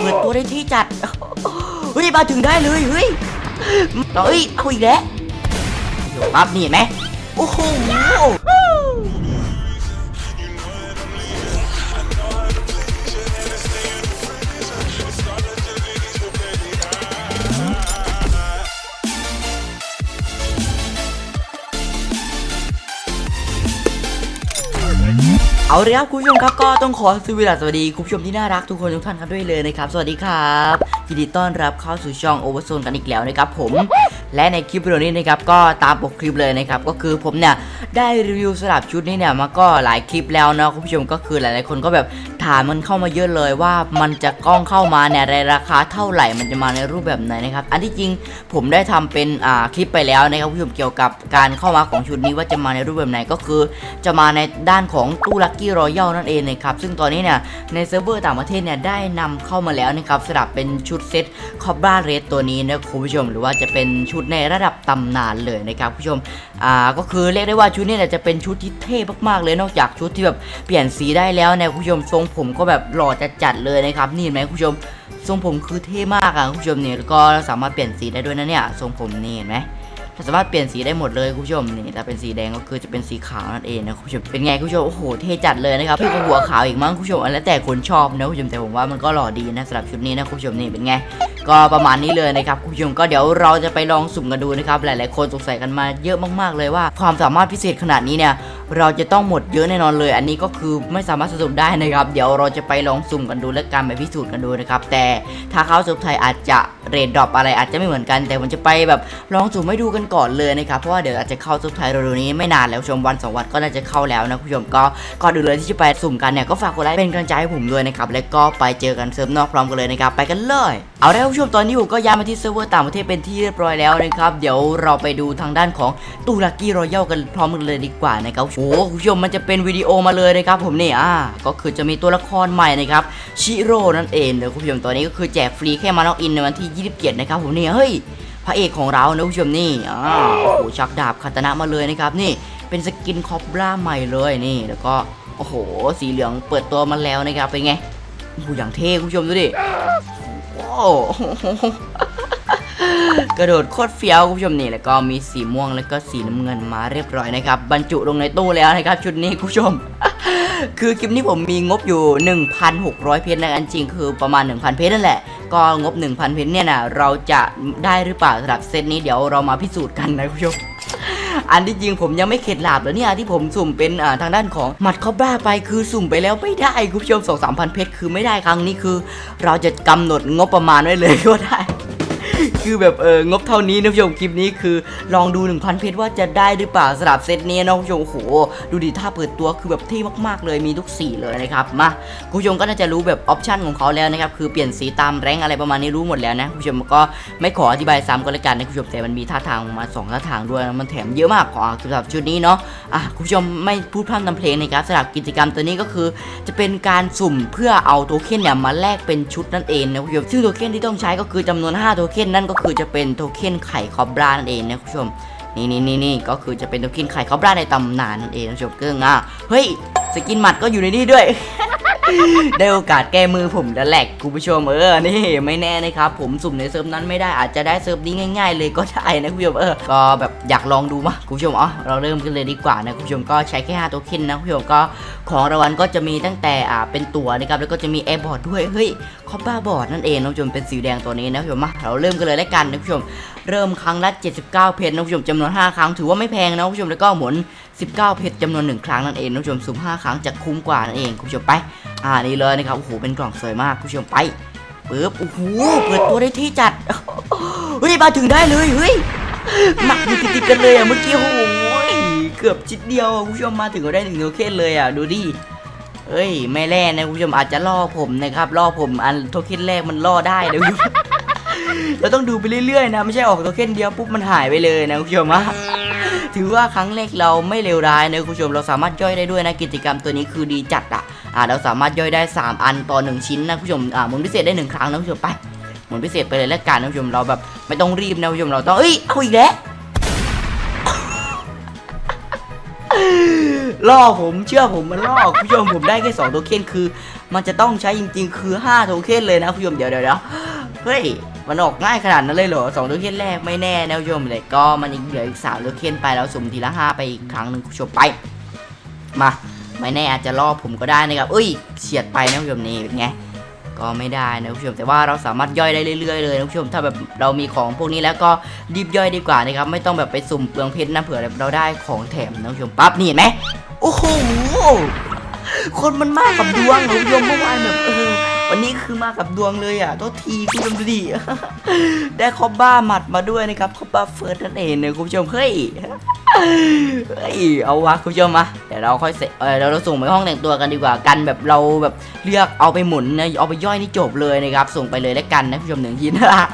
เปิดตัวได้ที่จัด เฮ้ยมาถึงได้เลย เฮ้ยเฮ้ยเอาอีกแล้วเดี๋ยวปั๊บนี่เห็นไหมโอ้โห เอาเลยครับคุณผู้ชมครับก็ต้องขอสวัสดีคุณผู้ชมที่น่ารักทุกคนทุกท่านกันด้วยเลยนะครับ สวัสดีครับยินดีต้อนรับเข้าสู่ช่องโอเวอร์โซนกันอีกแล้วนะครับผมและในคลิปวิดีโอนี้นะครับก็ตามปกคลิปเลยนะครับก็คือผมเนี่ยได้รีวิวสลับชุดนี้เนี่ยมาก็หลายคลิปแล้วเนาะคุณผู้ชมก็คือหลายๆคนก็แบบ ถามมันเข้ามาเยอะเลยว่ามันจะกล้องเข้ามาเนี่ยในราคาเท่าไหร่มันจะมาในรูปแบบไหนนะครับ อันที่จริงผมได้ทำเป็นอ่าคลิปไปแล้วนะครับผู้ชมเกี่ยวกับการเข้ามาของชุดนี้ว่าจะมาในรูปแบบไหนก็คือ จะมาในด้านของตู้ลัคกี้รอยัลนั่นเองนะครับซึ่งตอนนี้เนี่ยในเซิร์ฟเวอร์ต่างประเทศเนี่ยได้นำเข้ามาแล้วนะครับสำหรับเป็นชุดเซตคอบราเรสตัวนี้นะคุณผู้ชม หรือว่าจะเป็นชุดในระดับตำนานเลยนะครับผู้ชมอ่าก็คือเรียกได้ว่าชุดนี้เนี่ยจะเป็นชุดที่เท่มากๆเลยนอกจากชุดที่แบบเปลี่ยนสีได้แล้วนี่ยคุณผู้ชมทรงผมก็แบบหล่อจัดๆเลยนะครับ นี่เห็นไหมคุณผู้ชม ทรงผมคือเท่มากอะคุณผู้ชมเนี่ยแล้วก็สามารถเปลี่ยนสีได้ด้วยนะเนี่ย ทรงผมนี่เห็นไหมสามารถเปลี่ยนสีได้หมดเลยคุณผู้ชมนี่ถ้าเป็นสีแดงก็คือจะเป็นสีขาวนั่นเองนะคุณผู้ชมเป็นไงคุณผู้ชมโอ้โหเท่จัดเลยนะครับพี่ก็หัวขาวอีกมั้งคุณผู้ชมอันแล้วแต่คนชอบนะคุณผู้ชมแต่ผมว่ามันก็หล่อดีนะสำหรับชุดนี้นะคุณผู้ชมนี่เป็นไงก็ประมาณนี้เลยนะครับคุณผู้ชมก็เดี๋ยวเราจะไปลองสุ่มกันดูนะครับหลาย ๆ คนสงสัยกันมาเยอะมาก ๆ เลยว่า ความสามารถพิเศษขนาดนี้เนี่ย เราจะต้องหมดเยอะแน่นอนเลย อันนี้ก็คือไม่สามารถสะสมได้นะครับ เดี๋ยวเราจะไปลองสุ่มกันดูและการไปพิสูจน์กันดูนะครับ แต่ถ้าเข้าเซิร์ฟไทยอาจจะเรทดรอปอะไรอาจจะไม่เหมือนกัน แต่ผมจะไปแบบลองสุ่มให้ดูกันก่อนเลยนะครับ เพราะว่าเดี๋ยวอาจจะเข้าเซิร์ฟไทยเร็วๆนี้ไม่นานแล้วชมวันสองวันก็น่าจะเข้าแล้วนะคุณผู้ชมก็ก่อนอื่นเลยที่จะไปสุ่มกันเนี่ยก็ฝากกดไลค์เป็นกำลังใจให้ผมด้วยนะครับแล้วก็ไปเจอกันเซิร์ฟนอกพร้อมกันเลยนะครับไปกันเลยเอาละครับคุณผู้ชมตอนนี้ผมก็ย้ายมาที่เซิร์ฟเวอร์ต่างประเทศเป็นที่เรียบร้อยแล้วนะครับเดี๋ยวเราไปดูทางด้านของตู้ลักกี้รอยัลกันพร้อมกันเลยดีกว่านะครับโอ้โหคุณผู้ชมมันจะเป็นวิดีโอมาเลยนะครับผมนี่อ่าก็คือจะมีตัวละครใหม่นะครับชิโร่นั่นเองเดี๋ยวคุณผู้ชมตอนนี้ก็คือแจกฟรีแค่มาล็อกอินในวันที่ 27 นะครับผมนี่เฮ้ยพระเอกของเรานะคุณผู้ชมนี่อ่าโอ้โหชักดาบคาตนะมาเลยนะครับนี่เป็นสกินคอบราใหม่เลยนี่แล้วก็โอ้โห สีเหลืองเปิดตัวมาแล้วนะครับเป็นไงโอ้โหอย่างเท่คุณผู้ชมดูดิว้าว กระโดดโคตรเฟี้ยวคุณผู้ชมนี่แล้วก็มีสีม่วงแล้วก็สีน้ำเงินมาเรียบร้อยนะครับบรรจุลงในตู้แล้วนะครับชุดนี้คุณผู้ชม คือคลิปนี้ผมมีงบอยู่ 1,600 เพชรนะอันจริงคือประมาณ 1,000 เพชรนั่นแหละ ก็งบ 1,000 เพชรเนี่ยนะเราจะได้หรือเปล่าสำหรับเซตนี้เดี๋ยวเรามาพิสูจน์กันนะคุณผู้ชมอันที่จริงผมยังไม่เข็ดหลาบแล้วเนี่ยที่ผมสุ่มเป็นทางด้านของหมัดคอบราไปคือสุ่มไปแล้วไม่ได้คุณผู้ชมสองสามพันเพชรคือไม่ได้ครั้งนี้คือ เราจะกำหนดงบประมาณไว้เลยก็ได้ คือแบบเอองบเท่านี้นะผู้ชมคลิปนี้คือ ลองดู 1,000 เพชรว่าจะได้หรือเปล่าสำหรับเซตนี้นะคุณผู้ชมโหดูดิถ้าเปิดตัวคือแบบเท่มากๆเลยมีทุกสีเลยนะครับมาคุณผู้ชมก็น่าจะรู้แบบออปชันของเขาแล้วนะครับคือเปลี่ยนสีตามแรงอะไรประมาณนี้รู้หมดแล้วนะคุณผู้ชมก็ไม่ขออธิบายซ้ำก็แล้วกันนะคุณผู้ชมแต่มันมีท่าทางมาสองท่าทางด้วยมันแถมเยอะมากของสำหรับชุดนี้เนาะอะคุณผู้ชมไม่พูดพร่ำทำเพลงนะครับสำหรับกิจกรรมตัวนี้ก็คือ จะเป็นการสุ่มเพื่อเอาโทเค็นเนี่ยมาแลกเป็นชุดนั่นเองนะคุณผู้ชมซึ่งโทเค็นที่ต้องใช้ก็คือจำนวน 5 โทเค็นนั่นก็คือจะเป็นโทเค็นไข่คอบรานั่นเองนะคุณผู้ชมนี่นี่นี่นี่ก็คือจะเป็นโทเค็นไข่คอบราในตำนานนั่นเองนะคุณผู้ชมเกิ้งอะเฮ้ยสกินหมัดก็อยู่ในนี้ด้วย ได้โอกาสแก้มือผมแล้วแหลกคุณผู้ชมเออนี่ไม่แน่นะครับผมสุ่มในเซิร์ฟนั้นไม่ได้อาจจะได้เซิร์ฟนี้ง่าย ๆ เลยก็ได้นะคุณผู้ชมเออก็แบบอยากลองดูมาคุณผู้ชมอ๋อเราเริ่มกันเลยดีกว่านะคุณผู้ชมก็ใช้แค่5โทเค็นนะคุณผู้ชมก็ของรางวัลก็จะมีตั้งแต่อ่าเป็นตั๋วนะครับแล้วก็จะมีแอร์บอร์ดด้วยเฮ้ยคอปบ้าบอร์ดนั่นเองนะคุณผู้ชมเป็นสีแดงตัวนี้นะคุณผู้ชมมาเราเริ่มกันเลยแล้วกันนะคุณผู้ชม เริ่มครั้งละ 79 เพชรนะผู้ชมจำนวน 5 ครั้งถือว่าไม่แพงนะผู้ชมแล้วก็หมุน 19 เพชรจำนวน 1 ครั้งนั่นเองนะผู้ชมสุ่ม5ครั้งจะคุ้มกว่านั่นเองผู้ชมไป อ่านี่เลยนะครับโอ้โหเป็นกล่องสวยมากผู้ชมไปปึ๊บโอ้โหเปิดตัวได้ที่จัดเฮ้ยมาถึงได้เลยเฮ้ยหนักอยู่ติดๆกันเลยอะเมื่อกี้โอ้โหเกือบชิดเดียวผู้ชมมาถึงก็ได้หนึ่งโทเค็นเลยอะดูดิเอ้ย ไม่แล่นะคุณผู้ชมอาจจะล่อผมนะครับล่อผมอันโทเค็นแรกมันล่อได้นะคุณผู้ชม เราต้องดูไปเรื่อยๆนะ ไม่ใช่ออกโทเค็นเดียวปุ๊บมันหายไปเลยนะคุณผู้ชมอะถือว่าครั้งแรกเราไม่เลวร้ายนะคุณผู้ชมเราสามารถย่อยได้ด้วยนะกิจกรรมตัวนี้คือดีจัดอะอ่าเราสามารถย่อยได้ 3 อันต่อ 1 ชิ้นนะคุณผู้ชมอ่าหมุนพิเศษได้ 1 ครั้งนะคุณผู้ชมไปหมุนพิเศษไปเลยแล้วกันนะคุณผู้ชมเราแบบไม่ต้องรีบนะคุณผู้ชมเราต้องเอ้ยเอาอีกแล้วล่อผมเชื่อผมมันล่อคุณผู้ชมผมได้แค่2โทเค็นคือ มันจะต้องใช้จริงๆ คือ5โทเค็นเลยนะคุณผู้ชมเดี๋ยวเดี๋ยวเดี๋ยวเฮ้ย มันออกง่ายขนาดนั้นเลยเหรอสองโทเค็นแรกไม่แน่นะคุณผู้ชมเลยก็มันอีกเหลืออีกสามโทเค็นไปแล้วสุ่มทีละห้าไปอีกครั้งหนึ่งคุณผู้ชมไป มาไม่แน่อาจจะรอบผมก็ได้นะครับเอ้ยเฉียดไปนะคุณผู้ชมนี่เป็นไงก็ไม่ได้นะคุณผู้ชมแต่ว่าเราสามารถย่อยได้เรื่อยๆเลยนะคุณผู้ชมถ้าแบบเรามีของพวกนี้แล้วก็รีบย่อยดีกว่านะครับไม่ต้องแบบไปสุ่มเปลืองเพชรนะเผื่อเราได้ของแถมนะคุณผู้ชมปั๊บนี่เห็นไหมโอ้โหคนมันมากกับดวงนะผู้ชมเมื่อวานแบบเออ วันนี้คือมากับดวงเลยอะโทษทีคุณผู้ชมดูดิ ได้คอบบ้าหมัดมาด้วยนะครับคอบบ้าเฟิร์สนั่นเองนะคุณผู้ชมเฮ้ยเฮ้ยเอาวะคุณผู้ชมมาเดี๋ยวเราค่อยเสร็จเออเราเราส่งไปห้องแต่งตัวกันดีกว่ากันแบบเราแบบเลือกเอาไปหมุนนะเอาไปย่อยนี่จบเลยนะครับส่งไปเลยแล้วกันนะคุณผู้ชมหนึ่งทีนะ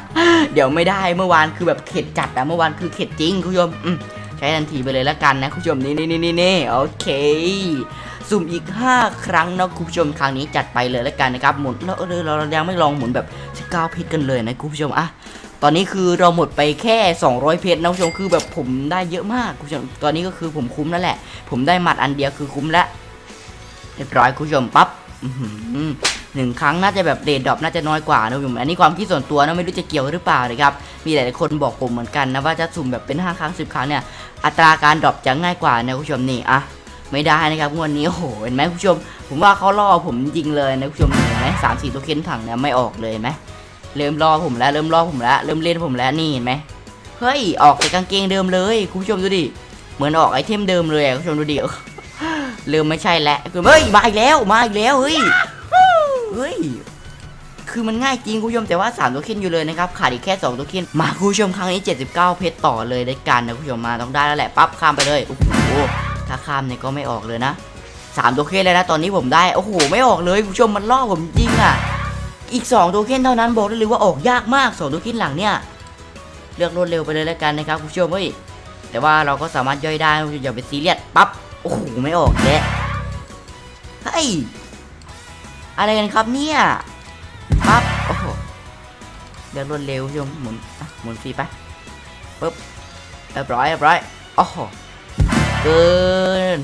เดี๋ยวไม่ได้เมื่อวานคือแบบเข็ดจัดอะเมื่อวานคือเข็ดจริงคุณผู้ชมใช้ทันทีไปเลยแล้วกันนะคุณผู้ชมนี่นี่นี่นี่โอเค สุ่มอีก 5 ครั้งนะคุณผู้ชมครั้งนี้จัดไปเลยแล้วกันนะครับหมุนเราเราเราเรายังไม่ลองหมุนแบบ19พิษกันเลยนะคุณผู้ชมอะตอนนี้คือเราหมดไปแค่ 200 เพชรนะคุณผู้ชมคือแบบผมได้เยอะมากคุณผู้ชมตอนนี้ก็คือผมคุ้มแล้วแหละ ผมได้หมัดอันเดียวคือคุ้มแล้วเรียบร้อยคุณผู้ชมปั๊บหนึ่งครั้งน่าจะแบบเดทดรอปน่าจะน้อยกว่านะคุณผู้ชมอันนี้ความคิดส่วนตัวนะไม่รู้จะเกี่ยวหรือเปล่านะครับ มีหลายคนบอกผมเหมือนกันนะว่าจะสุ่มแบบเป็น 5 ครั้ง 10 ครั้งเนี่ยอัตราการดรอปจะง่ายกว่านะคุณผู้ชมนี่อะ ไม่ได้นะครับงวดนี้โอ้โหเห็นไหมคุณผู้ชม ผมว่าเขาล่อผมจริงเลยนะคุณผู้ชมเห็นไหมสามสี่ตัวเค้นถังเนี่ยไม่ออกเลยไหมเริ่มรอผมแล้วเริ่มรอผมแล้วเริ่มเล่นผมแล้วนี่เห็นไหมเฮ้ยออกแต่กางเกงเดิมเลยคุณผู้ชมดูดิเหมือนออกไอเทมเดิมเลยคุณผู้ชมดูดิเริ่มไม่ใช่แล้วคือเฮ้ยมาอีกแล้วมาอีกแล้วเฮ้ยเฮ้ยคือมันง่ายจริงคุณผู้ชมแต่ว่า3ตัวเค้นอยู่เลยนะครับขาดอีกแค่2ตัวเค้นมาคุณผู้ชมครั้งนี้ 79 เพชรต่อเลยได้กันนะคุณผู้ชมมาต้องได้แล้วแหละปั๊บข้ามไปเลยโอ้โห ถ้าข้ามเนี่ยก็ไม่ออกเลยนะสามตัวเค้นเลยนะตอนนี้ผมได้โอ้โหไม่ออกเลยคุณผู้ชมมันล่อผมจริงอะอีก2โทเค็นเท่านั้นบอกได้เลยว่าออกยากมาก2โทเค็นหลังเนี่ยเลือกรวดเร็วไปเลยแล้วกันนะครับคุณผู้ชมเฮ้ยแต่ว่าเราก็สามารถย่อยได้ผู้ชมอย่าไปซีเรียสปั๊บโอ้โหไม่ออกแกเฮ้ยอะไรกันครับเนี่ยปั๊บโอ้โหเลือกรวดเร็วคุณผู้ชมหมุนอะหมุนฟรีไปปึ๊บเรียบร้อยเรียบร้อยโอ้โห เกิน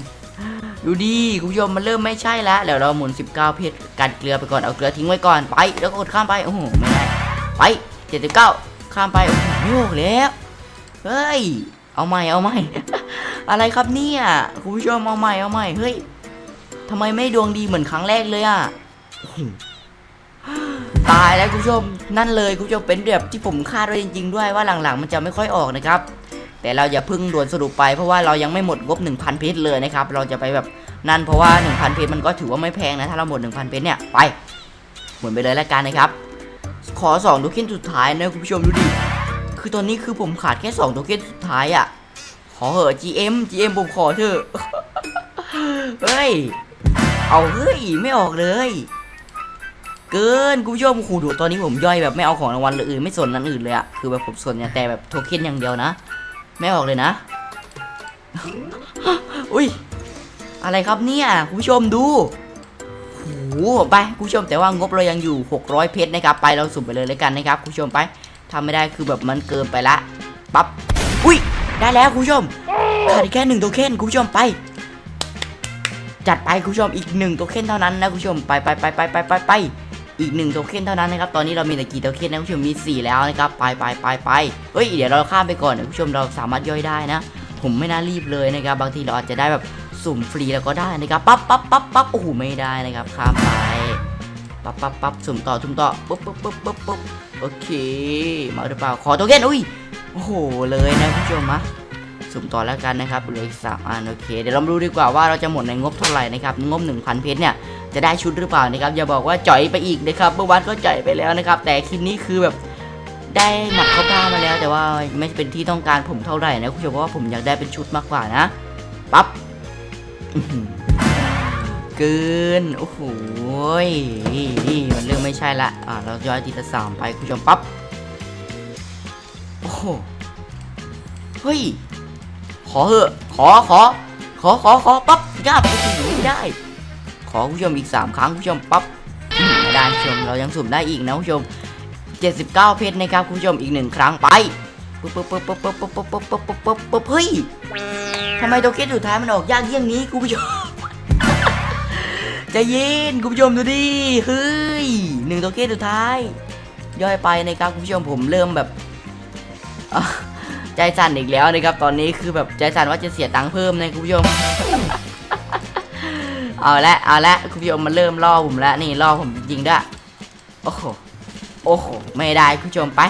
ดูดิคุณผู้ชมมันเริ่มไม่ใช่แล้วเดี๋ยวเราหมุน 19 เพชรกันเกลือไปก่อนเอาเกลือทิ้งไว้ก่อนไป แล้วก็กดข้ามไปโอ้โหไม่ได้ไป 79 ข้ามไปโอ้โหไม่ออกแล้วเฮ้ยเอาใหม่เอาใหม่อะไรครับเนี่ยคุณผู้ชมเอาใหม่เอาใหม่เฮ้ยทำไมไม่ดวงดีเหมือนครั้งแรกเลยอะตายแล้วคุณผู้ชมนั่นเลยคุณผู้ชมเป็นแบบที่ผมคาดไว้จริง ๆ ด้วยว่าหลังๆ มันจะไม่ค่อยออกนะครับ แต่เราอย่าพึ่งด่วนสรุปไปเพราะว่าเรายังไม่หมดงบ 1,000 เพชรเลยนะครับ เราจะไปแบบนั่นเพราะว่า 1,000 เพชรมันก็ถือว่าไม่แพงนะ ถ้าเราหมด 1,000 เพชรเนี่ยไปหมุนไปเลยแล้วกันนะครับ ขอ2ตัวเค้นสุดท้ายนะคุณผู้ชมดูดิ คือตอนนี้คือผมขาดแค่2ตัวเค้นสุดท้ายอะ่ะ ขอเหอะ GM GM ผมขอเถอะเฮ้ย เอาเฮ้ยไม่ออกเลย เกินคุณผู้ชมโอ้โหดูตอนนี้ผมย่อยแบบไม่เอาของรางวัลอื่นไม่สนนั้นอื่นเลยอะคือแบบผมสนเนี่ยแต่แบบโทเค็นอย่างเดียวนะ ไม่ออกเลยนะ อุ้ย อะไรครับเนี่ยคุณผู้ชมดูโหไปคุณผู้ชมแต่ว่างบเรายังอยู่ 600 เพชรนะครับ ไปเราสุ่มไปเลยเลยกันนะครับคุณผู้ชมไปทำไม่ได้คือแบบมันเกินไปละปั๊บอุ้ย ได้แล้วคุณผู้ชมขาดแค่หนึ่งโทเค็นคุณผู้ชมไป จัดไปคุณผู้ชมอีกหนึ่งโทเค็นเท่านั้นนะคุณผู้ชมไปไปไปไปไปไปไป อีกหนึ่งโทเค็นเท่านั้นนะครับตอนนี้เรามีแต่กี่โทเค็นนะคุณผู้ชมมี 4 แล้วนะครับไปไปไปไปเฮ้ยเดี๋ยวเราข้ามไปก่อนนะคุณผู้ชมเราสามารถย่อยได้นะ ผมไม่น่ารีบเลยนะครับบางทีเราอาจจะได้แบบสุ่มฟรีแล้วก็ได้นะครับปั๊บปั๊บปั๊บปั๊บโอ้โหไม่ได้นะครับข้ามไปปั๊บปั๊บปั๊บสุ่มต่อสุ่มต่อปุ๊บปุ๊บปุ๊บปุ๊บปุ๊บโอเคมาหรือเปล่าขอโทเค็นอุ้ยโอ้โหเลยนะคุณผู้ชมมะ สุ่มต่อแล้วกันนะครับเหลืออีกสามอันโอเค เดี๋ยวเรามาดูดีกว่าว่าเราจะหมดในงบเท่าไหร่นะครับงบ 1,000 เพชรเนี่ยจะได้ชุดหรือเปล่านะครับอย่าบอกว่าจ่อยไปอีกนะครับเมื่อวานก็จ่อยไปแล้วนะครับแต่คลิปนี้คือแบบได้หมัดเข้าผ้ามาแล้ว แต่ว่าไม่เป็นที่ต้องการผมเท่าไหร่นะคุณผู้ชมเพราะว่าผมอยากได้เป็นชุดมากกว่านะปั๊บเกินโอ้โหนี่มันเริ่มไม่ใช่ละอ่าเราย้อยทีละสามไปคุณผู้ชมปั๊บโอ้โหเฮ้ย ขอเหอะ ขอขอ ขอขอขอปั๊บยากโอ้โหไม่ได้ ขอผู้ชมอีก 3 ครั้งผู้ชมปั๊บไม่ได้ผู้ชมเรายังสุ่มได้อีกนะผู้ชม 79 เพชรนะครับผู้ชมอีกหนึ่งครั้งไปปุ๊บปุ๊บปุ๊บปุ๊บปุ๊บปุ๊บปุ๊บปุ๊บปุ๊บปุ๊บปุ๊บเฮ้ยทำไมโทเค็นสุดท้ายมันออกยากเยี่ยงนี้คุณผู้ชมใจเย็นคุณผู้ชมดูดิเฮ้ยหนึ่งโทเค็นสุดท้าย ย่อยไปนะครับคุณผู้ชมผมเริ่มแบบ ใจสั่นอีกแล้วนะครับตอนนี้คือแบบใจสั่นว่าจะเสียตังค์เพิ่มนะคุณผู้ชมเอาละเอาละคุณผู้ชมมันเริ่มล่อผมแล้วนี่ล่อผมจริงด้วยโอ้โหโอ้โหไม่ได้คุณผู้ชมไป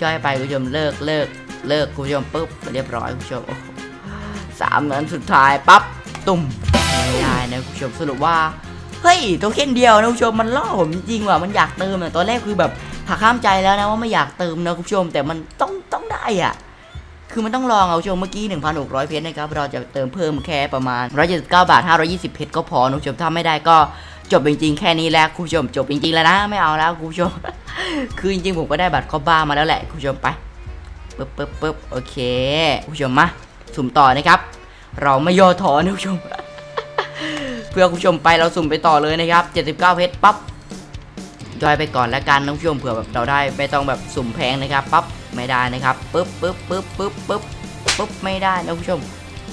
ย่อยไปคุณผู้ชมเลิกเลิกเลิกคุณผู้ชมปุ๊บเรียบร้อยคุณผู้ชมโอ้โหสามนั้นสุดท้ายปั๊บตุ่มไม่ได้นะคุณผู้ชมสรุปว่าเฮ้ยโทเค็นเดียวนะคุณผู้ชมมันล่อผมจริงว่ะมันอยากเติมอะตอนแรกคือแบบหักข้ามใจแล้วนะว่าไม่อยากเติมนะคุณผู้ชมแต่มันต้องต้องได้อะ คือมันต้องลองเอาชมเมื่อกี้ 1,600 เพชรนะครับ เราจะเติมเพิ่มแค่ประมาณ 179 บาท 520 เพชรก็พอนะคุณชมถ้าไม่ได้ก็จบจริงๆแค่นี้แหละคุณผู้ชมจบจริงๆแล้วนะ ไม่เอาแล้วคุณผู้ชม คือจริงๆผมก็ได้บัตรคอบ้ามาแล้วแหละคุณผู้ชมไปปึ๊บปึ๊บปึ๊บโอเคคุณผู้ชมมาสุ่มต่อนะครับ เราไม่ย่อท้อนะคุณผู้ชม เพื่อคุณผู้ชมไปเราสุ่มไปต่อเลยนะครับ 79 เพชรปั๊บ จอยไปก่อนแล้วกันนะคุณผู้ชมเผื่อแบบเราได้ไม่ต้องแบบสุ่มแพงนะครับปั๊บไม่ได้นะครับปึ๊บปึ๊บปึ๊บปึ๊บปึ๊บปึ๊บไม่ได้นะคุณผู้ชม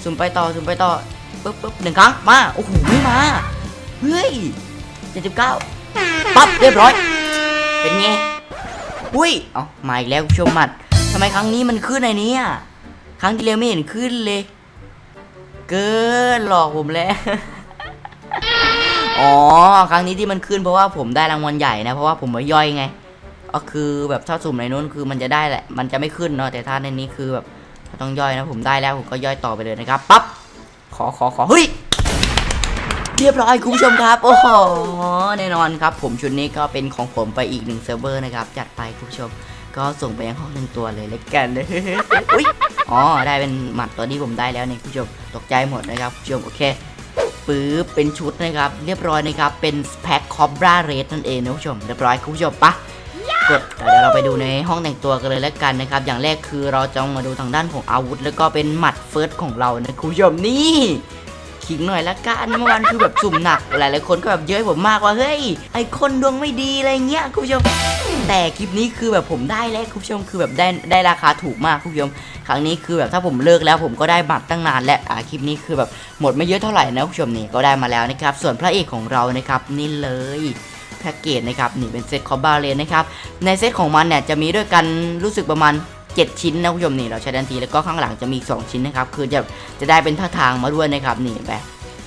สุ่มไปต่อสุ่มไปต่อปึ๊บปึ๊บหนึ่งครั้งมาโอ้โหไม่มาเฮ้ย79ปั๊บเรียบร้อย เป็นไงอุ้ยเอ้ามาอีกแล้วผู้ชมมัดทำไมครั้งนี้มันขึ้นในนี้อะครั้งที่แล้วไม่เห็นขึ้นเลย เกินหลอกผมแล้ว อ๋อ ครั้งนี้ที่มันขึ้นเพราะว่าผมได้รางวัลใหญ่นะ เพราะว่าผมมาย่อยไง ก็คือแบบถ้าสุ่มในนู้นคือมันจะได้แหละ มันจะไม่ขึ้นเนาะ แต่ถ้าในนี้คือแบบต้องย่อยนะ ผมได้แล้วผมก็ย่อยต่อไปเลยนะครับปั๊บ ขอขอขอเฮ้ย เรียบร้อยคุณผู้ชมครับ โอ้โห แน่นอนครับ ผมชุดนี้ก็เป็นของผมไปอีกหนึ่งเซิร์ฟเวอร์นะครับ จัดไปคุณผู้ชม ก็ส่งไปยังห้องหนึ่งตัวเลยแล้วกันอุ้ย อ๋อ ได้เป็นหมัดตัวที่ผมได้แล้วเนี่ยคุณผู้ชม ตกใจหมดนะครับคุณผู้ชม โอเค ปื๊บเป็นชุดนะครับ เรียบร้อยนะครับ เป็นแพ็คคอบราเรสนั่นเองนะคุณผู้ชมเรียบร้อยคุณผู้ชมปะกดเดี๋ยวเราไปดูในห้องแต่งตัวกันเลยแล้วกันนะครับ อย่างแรกคือเราจะมาดูทางด้านของอาวุธ แล้วก็เป็นหมัดเฟิร์สของเรานะคุณผู้ชมนี่ขิงหน่อยละกันเมื่อวานคือแบบสุ่มหนัก หลายๆคนก็แบบเย้ยผมมากว่าเฮ้ยไอคนดวงไม่ดีอะไรเงี้ยคุณผู้ชมแต่คลิปนี้คือแบบผมได้แล้วคุณผู้ชมคือแบบได้ได้ราคาถูกมากคุณผู้ชม ครั้งนี้คือแบบถ้าผมเลิกแล้วผมก็ได้บัตรตั้งนานแล้วอ่าคลิปนี้คือแบบหมดไม่เยอะเท่าไหร่นะคุณผู้ชมนี่ก็ได้มาแล้วนะครับส่วนพระเอกของเรานะครับนี่เลยแพ็กเกจนะครับนี่เป็นเซตคอบาเลนนะครับในเซตของมันเนี่ยจะมีด้วยกันรู้สึกประมาณ 7 ชิ้นนะคุณผู้ชมนี่เราใช้ทันทีแล้วก็ข้างหลังจะมีอีก2ชิ้นนะครับคือจะจะได้เป็นท่าทางมาด้วยนะครับนี่ไป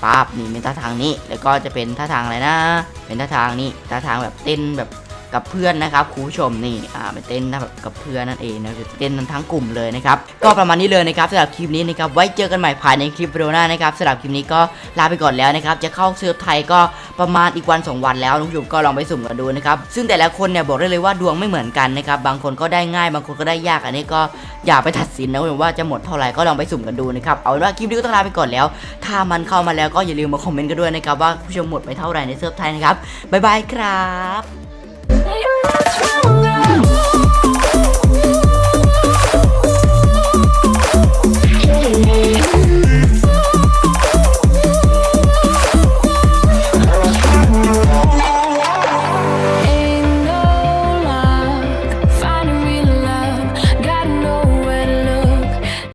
ปั๊บนี่เป็นท่าทางนี้ แล้วก็จะเป็นท่าทางอะไรนะ เป็นท่าทางนี้ท่าทางแบบเต้นแบบ กับเพื่อนนะครับคุณผู้ชมนี่อ่าไปเต้นแบบกับเพื่อนนั่นเองนะเต้นทั้งกลุ่มเลยนะครับก็ประมาณนี้เลยนะครับสำหรับคลิปนี้นะครับไว้เจอกันใหม่ภายในคลิปวิดีโอหน้านะครับสำหรับคลิปนี้ก็ลาไปก่อนแล้วนะครับจะเข้าเซิร์ฟไทยก็ประมาณอีกวัน 2 วันแล้วน้องผู้ชมก็ลองไปสุ่มกันดูนะครับซึ่งแต่ละคนเนี่ยบอกได้เลยว่าดวงไม่เหมือนกันนะครับบางคนก็ได้ง่ายบางคนก็ได้ยากอันนี้ก็อย่าไปตัดสินนะคุณผู้ชมว่าจะหมดเท่าไหร่ก็ลองไปสุ่มกันดูนะครับเอาเป็นว่าคลิปนี้ก็ต้องลาไปก่อนแล้ว ถ้ามันเข้ามาแล้วก็อย่าลืมมาคอมเมนต์กันด้วยนะครับว่าผู้ชมหมดไปเท่าไหร่ในเซิร์ฟไทยนะครับบ๊ายบายครับ what's wrong.